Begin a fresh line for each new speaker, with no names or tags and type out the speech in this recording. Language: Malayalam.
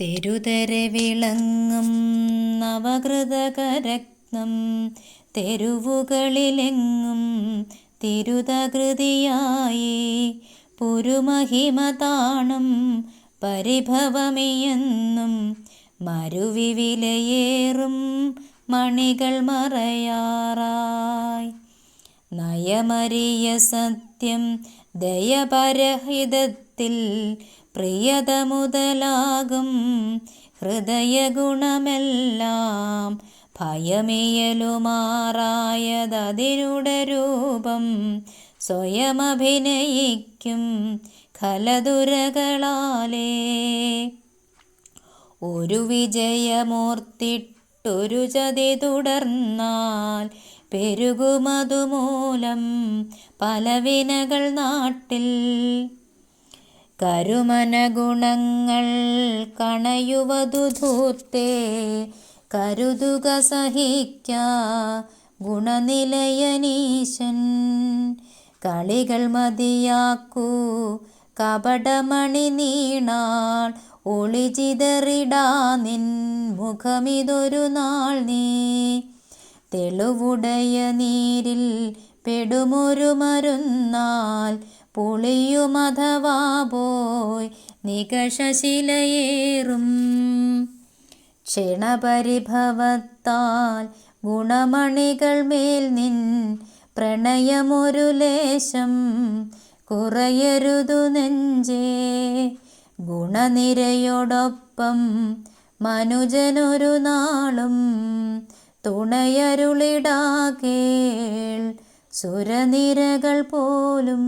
തെരുതരെ വിളങ്ങും നവകൃതകരത്നം തെരുവുകളിലെങ്ങും തിരുതകൃതിയായി പുരുമഹിമതാണം പരിഭവമിയെന്നും മരുവിവിലയേറും മണികൾ മറയാറായി. നയമറിയ സത്യം ദയപരഹിതത്തിൽ പ്രിയതമുതലാകും ഹൃദയഗുണമെല്ലാം ഭയമേയലുമാറായതതിരുടെ രൂപം സ്വയമഭിനയിക്കും ഖലതുരകളാലേ ഒരു വിജയമോർത്തിട്ടൊരു ചതി തുടർന്നാൽ പെരുകുമതുമൂലം പല വിനകൾ നാട്ടിൽ കരുമന ഗുണങ്ങൾ കണയുവതു ധൂർത്തേ കരുതുക സഹിക്ക ഗുണനിലയനീശൻ കളികൾ മതിയാക്കൂ കപടമണി നീണാൾ ഒളിചിതറിടാ നിൻ മുഖമിതൊരു നാൾ നീ. തെളിവുടയ നീരിൽ പെടുമൊരു മരുന്നാൽ പുളിയുമഥവാ പോയി നികഷശിലയേറും. ക്ഷണപരിഭവത്താൽ ഗുണമണികൾ മേൽ നിൻ പ്രണയമൊരു ലേശം കുറയരുതു നെഞ്ചേ. ഗുണനിരയോടൊപ്പം മനുജനൊരു നാളും തുണയരുളിടാകേൾ സുരനിരകൾ പോലും.